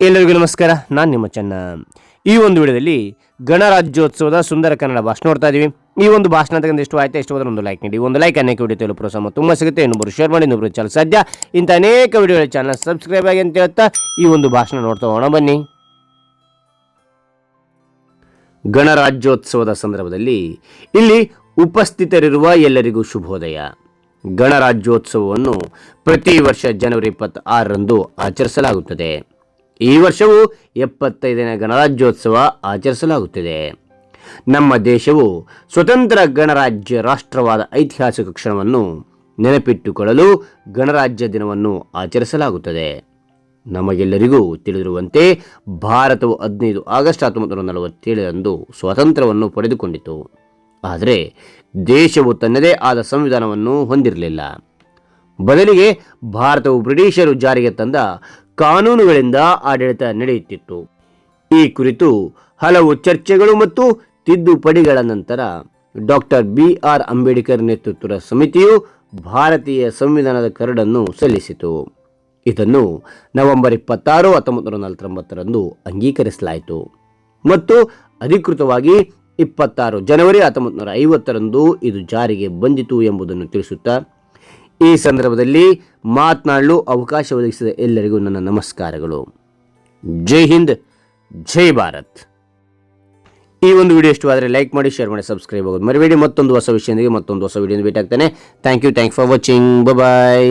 ಎಲ್ಲರಿಗೂ ನಮಸ್ಕಾರ, ನಾನು ನಿಮ್ಮ ಚೆನ್ನ. ಈ ಒಂದು ವಿಡಿಯೋದಲ್ಲಿ ಗಣರಾಜ್ಯೋತ್ಸವದ ಸುಂದರ ಕನ್ನಡ ಭಾಷಣ ನೋಡ್ತಾ ಇದ್ದೀವಿ ಈ ಒಂದು ಭಾಷಣ ತಗೊಂಡು ಎಷ್ಟು ಆಯ್ತಾ? ಎಷ್ಟು ಹೋದ್ರೆ ಒಂದು ಲೈಕ್ ನೀಡಿ. ಒಂದು ಲೈಕ್ ಅನೇಕ ವಿಡಿಯೋ ತೆಲು ಪ್ರೋತ್ಸಾಹ ತುಂಬ ಸಿಗುತ್ತೆ. ಇನ್ನೊಬ್ಬರು ಶೇರ್ ಮಾಡಿ ಇನ್ನೊಬ್ಬರು ಚಾನಲ್ ಸಾಧ್ಯ. ಇಂಥ ಅನೇಕ ವಿಡಿಯೋಗಳ ಚಾನಲ್ ಸಬ್ಸ್ಕ್ರೈಬ್ ಆಗಿ ಅಂತ ಹೇಳ್ತಾ ಈ ಒಂದು ಭಾಷಣ ನೋಡ್ತಾ ಹೋಗೋಣ. ಬನ್ನಿ. ಗಣರಾಜ್ಯೋತ್ಸವದ ಸಂದರ್ಭದಲ್ಲಿ ಇಲ್ಲಿ ಉಪಸ್ಥಿತರಿರುವ ಎಲ್ಲರಿಗೂ ಶುಭೋದಯ. ಗಣರಾಜ್ಯೋತ್ಸವವನ್ನು ಪ್ರತಿ ವರ್ಷ ಜನವರಿ ಇಪ್ಪತ್ತಾರರಂದು ಆಚರಿಸಲಾಗುತ್ತದೆ. ಈ ವರ್ಷವು ಎಪ್ಪತ್ತೈದನೇ ಗಣರಾಜ್ಯೋತ್ಸವ ಆಚರಿಸಲಾಗುತ್ತಿದೆ. ನಮ್ಮ ದೇಶವು ಸ್ವತಂತ್ರ ಗಣರಾಜ್ಯ ರಾಷ್ಟ್ರವಾದ ಐತಿಹಾಸಿಕ ಕ್ಷಣವನ್ನು ನೆನಪಿಟ್ಟುಕೊಳ್ಳಲು ಗಣರಾಜ್ಯ ದಿನವನ್ನು ಆಚರಿಸಲಾಗುತ್ತದೆ. ನಮಗೆಲ್ಲರಿಗೂ ತಿಳಿದಿರುವಂತೆ ಭಾರತವು ಹದಿನೈದು ಆಗಸ್ಟ್ ಹತ್ತೊಂಬತ್ತು ನೂರ ನಲವತ್ತೇಳರಂದು ಸ್ವಾತಂತ್ರ್ಯವನ್ನು ಪಡೆದುಕೊಂಡಿತು. ಆದರೆ ದೇಶವು ತನ್ನದೇ ಆದ ಸಂವಿಧಾನವನ್ನು ಹೊಂದಿರಲಿಲ್ಲ. ಬದಲಿಗೆ ಭಾರತವು ಬ್ರಿಟಿಷರು ಜಾರಿಗೆ ತಂದ ಕಾನೂನುಗಳಿಂದ ಆಡಳಿತ ನಡೆಯುತ್ತಿತ್ತು. ಈ ಕುರಿತು ಹಲವು ಚರ್ಚೆಗಳು ಮತ್ತು ತಿದ್ದುಪಡಿಗಳ ನಂತರ ಡಾಕ್ಟರ್ ಬಿ ಆರ್ ಅಂಬೇಡ್ಕರ್ ನೇತೃತ್ವದ ಸಮಿತಿಯು ಭಾರತೀಯ ಸಂವಿಧಾನದ ಕರಡನ್ನು ಸಲ್ಲಿಸಿತು. ಇದನ್ನು ನವೆಂಬರ್ ಇಪ್ಪತ್ತಾರು ಹತ್ತೊಂಬತ್ತು ನೂರ ನಲವತ್ತೊಂಬತ್ತರಂದು ಅಂಗೀಕರಿಸಲಾಯಿತು. ಮತ್ತು ಅಧಿಕೃತವಾಗಿ ಇಪ್ಪತ್ತಾರು ಜನವರಿ ಹತ್ತೊಂಬತ್ತು ನೂರ ಐವತ್ತರಂದು ಇದು ಜಾರಿಗೆ ಬಂದಿತು ಎಂಬುದನ್ನು ತಿಳಿಸುತ್ತಾ ಈ ಸಂದರ್ಭದಲ್ಲಿ ಮಾತನಾಡಲು ಅವಕಾಶ ಒದಗಿಸಿದ ಎಲ್ಲರಿಗೂ ನನ್ನ ನಮಸ್ಕಾರಗಳು. ಜೈ ಹಿಂದ್, ಜೈ ಭಾರತ್. ಈ ಒಂದು ವಿಡಿಯೋ ಇಷ್ಟವಾದರೆ ಲೈಕ್ ಮಾಡಿ, ಶೇರ್ ಮಾಡಿ, ಸಬ್ಸ್ಕ್ರೈಬ್ ಆಗೋದು ಮರಿಬೇಡಿ. ಮತ್ತೊಂದು ಹೊಸ ವಿಷಯದೊಂದಿಗೆ ಮತ್ತೊಂದು ಹೊಸ ವಿಡಿಯೋ ಭೇಟಿ ಆಗ್ತಾನೆ thank you thank for watching bye